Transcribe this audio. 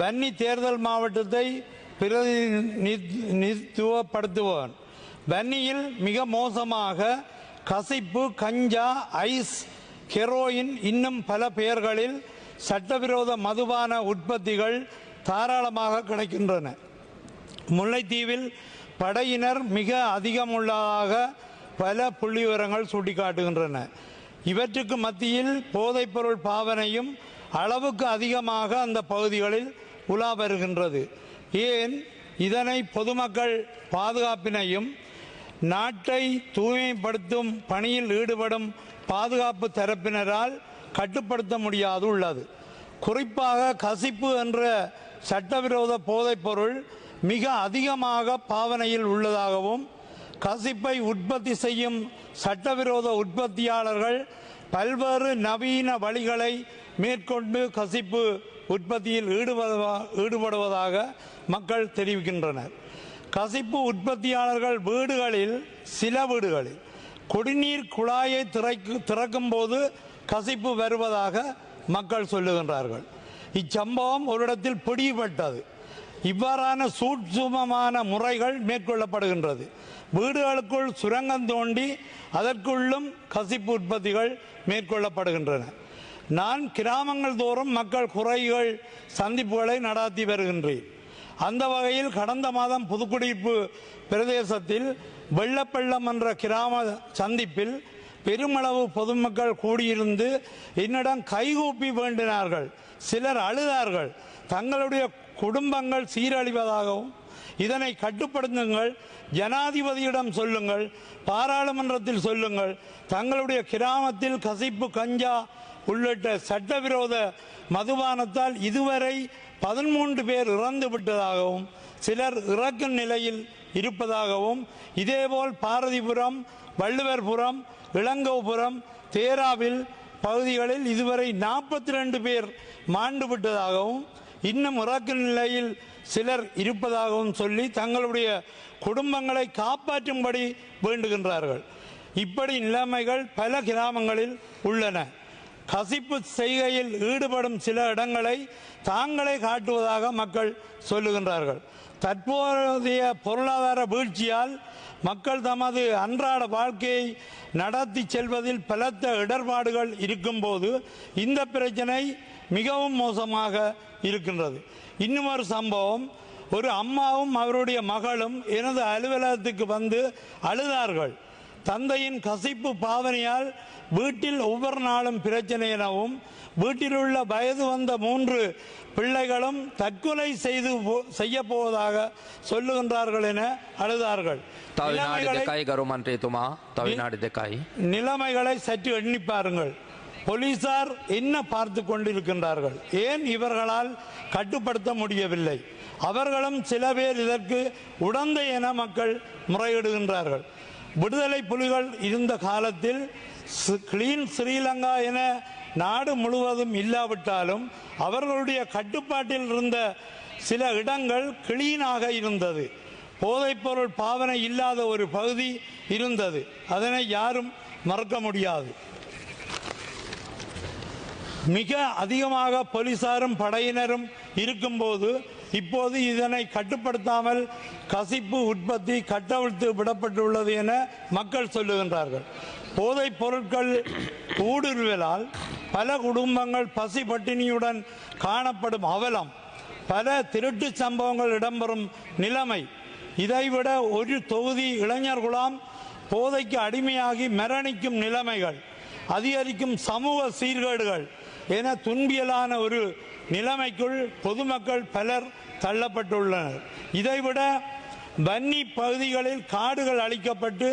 வன்னி தேர்தல் மாவட்டத்தை பிரதிநிதித்துவப்படுத்துபவன் வன்னியில் மிக மோசமாக கசிப்பு கஞ்சா ஐஸ் ஹெரோயின் இன்னும் பல பெயர்களில் சட்டவிரோத மதுபான உற்பத்திகள் தாராளமாக கிடைக்கின்றன. முல்லைத்தீவில் படையினர் மிக அதிகமுள்ளதாக பல புள்ளிவிவரங்கள் சுட்டிக்காட்டுகின்றன. இவற்றுக்கு மத்தியில் போதைப்பொருள் பாவனையும் அளவுக்கு அதிகமாக அந்த பகுதிகளில் உலா வருகின்றது ஏன்? இதனை பொதுமக்கள் பாதுகாப்பினையும் நாட்டை தூய்மைப்படுத்தும் பணியில் ஈடுபடும் பாதுகாப்பு தரப்பினரால் கட்டுப்படுத்த முடியாது உள்ளது. குறிப்பாக கசிப்பு என்ற சட்டவிரோத போதைப்பொருள் மிக அதிகமாக பாவனையில் உள்ளதாகவும் கசிப்பை உற்பத்தி செய்யும் சட்டவிரோத உற்பத்தியாளர்கள் பல்வேறு நவீன வழிகளை மேற்கொண்டு கசிப்பு உற்பத்தியில் ஈடுபடுவா ஈடுபடுவதாக மக்கள் தெரிவிக்கின்றனர். கசிப்பு உற்பத்தியாளர்கள் வீடுகளில் சில வீடுகளில் குடிநீர் குழாயை திறக்கு திறக்கும் போது கசிப்பு வருவதாக மக்கள் சொல்லுகின்றார்கள். இச்சம்பவம் ஒரு இடத்தில் பிடிபட்டது. இவ்வாறான சூட்சுமமான முறைகள் மேற்கொள்ளப்படுகின்றது. வீடுகளுக்குள் சுரங்கம் தோண்டி அதற்குள்ளும் கசிப்பு உற்பத்திகள் மேற்கொள்ளப்படுகின்றன. நான் கிராமங்கள் தோறும் மக்கள் குறைகள் சந்திப்புகளை நடாத்தி வருகின்றேன். அந்த வகையில் கடந்த மாதம் புதுக்குடிப்பு பிரதேசத்தில் வெள்ளப்பள்ளம் என்ற கிராம சந்திப்பில் பெருமளவு பொதுமக்கள் கூடியிருந்து என்னிடம் கைகூப்பி வேண்டினார்கள். சிலர் அழுதார்கள். தங்களுடைய குடும்பங்கள் சீரழிவதாகவும் இதனை கட்டுப்படுத்துங்கள் ஜனாதிபதியிடம் சொல்லுங்கள் பாராளுமன்றத்தில் சொல்லுங்கள் தங்களுடைய கிராமத்தில் கசிப்பு கஞ்சா உள்ளிட்ட சட்டவிரோத மதுபானத்தால் இதுவரை பதிமூன்று பேர் இறந்து விட்டதாகவும் சிலர் இறக்கும் நிலையில் இருப்பதாகவும் இதேபோல் பாரதிபுரம் வள்ளுவர்புரம் இளங்கோபுரம் தேராவில் பகுதிகளில் இதுவரை நாற்பத்தி ரெண்டு பேர் மாண்டு விட்டதாகவும் இன்னும் இறக்கும் நிலையில் சிலர் இருப்பதாகவும் சொல்லி தங்களுடைய குடும்பங்களை காப்பாற்றும்படி வேண்டுகின்றார்கள். இப்படி நிலைமைகள் பல கிராமங்களில் உள்ளன. கசிப்பு செய்கையில் ஈடுபடும் சில இடங்களை தாங்களே காட்டுவதாக மக்கள் சொல்லுகின்றார்கள். தற்போதைய பொருளாதார வீழ்ச்சியால் மக்கள் தமது அன்றாட வாழ்க்கையை நடத்தி செல்வதில் பலத்த இடர்பாடுகள் இருக்கும்போது இந்த பிரச்சனை மிகவும் மோசமாக இருக்கின்றது. இன்னும் ஒரு சம்பவம் ஒரு அம்மாவும் அவருடைய மகளும் எனது அலுவலகத்துக்கு வந்து அழுதார்கள். தந்தையின் கசிப்பு பாவனையால் வீட்டில் ஒவ்வொரு நாளும் பிரச்சனை எனவும் வீட்டில் உள்ள வயது வந்த மூன்று பிள்ளைகளும் தற்கொலை செய்து செய்ய போவதாக சொல்லுகின்றார்கள் என அழுதார்கள். நிலைமைகளை சற்று எண்ணி பாருங்கள். போலீசார் என்ன பார்த்து கொண்டிருக்கின்றார்கள்? ஏன் இவர்களால் கட்டுப்படுத்த முடியவில்லை? அவர்களும் சில பேர் இதற்கு உடந்தை என மக்கள் முறையிடுகின்றார்கள். விடுதலை புலிகள் இருந்த காலத்தில் ஸ்- கிளீன் ஸ்ரீலங்கா என நாடு முழுவதும் இல்லாவிட்டாலும் அவர்களுடைய கட்டுப்பாட்டில் இருந்த சில இடங்கள் கிளீனாக இருந்தது. போதைப்பொருள் பாவனை இல்லாத ஒரு பகுதி இருந்தது. அதனை யாரும் மறக்க முடியாது. மிக அதிகமாக போலீசாரும் படையினரும் இருக்கும்போது இப்போது இதனை கட்டுப்படுத்தாமல் கசிப்பு உற்பத்தி கட்டவிழ்த்து விடப்பட்டுள்ளது என மக்கள் சொல்லுகின்றார்கள். போதைப் பொருட்கள் ஊடுருவலால் பல குடும்பங்கள் பசி பட்டினியுடன் காணப்படும் அவலம் பல திருட்டு சம்பவங்கள் இடம்பெறும் நிலைமை. இதைவிட ஒரு தொகுதி இளைஞர் குலாம் போதைக்கு அடிமையாகி மரணிக்கும் நிலைமைகள் அதிகரிக்கும் சமூக சீர்கேடுகள் என துன்பியலான ஒரு நிலைமைக்குள் பொதுமக்கள் பலர் தள்ளப்பட்டுள்ளனர். இதைவிட வன்னி பகுதிகளில் காடுகள் அழிக்கப்பட்டு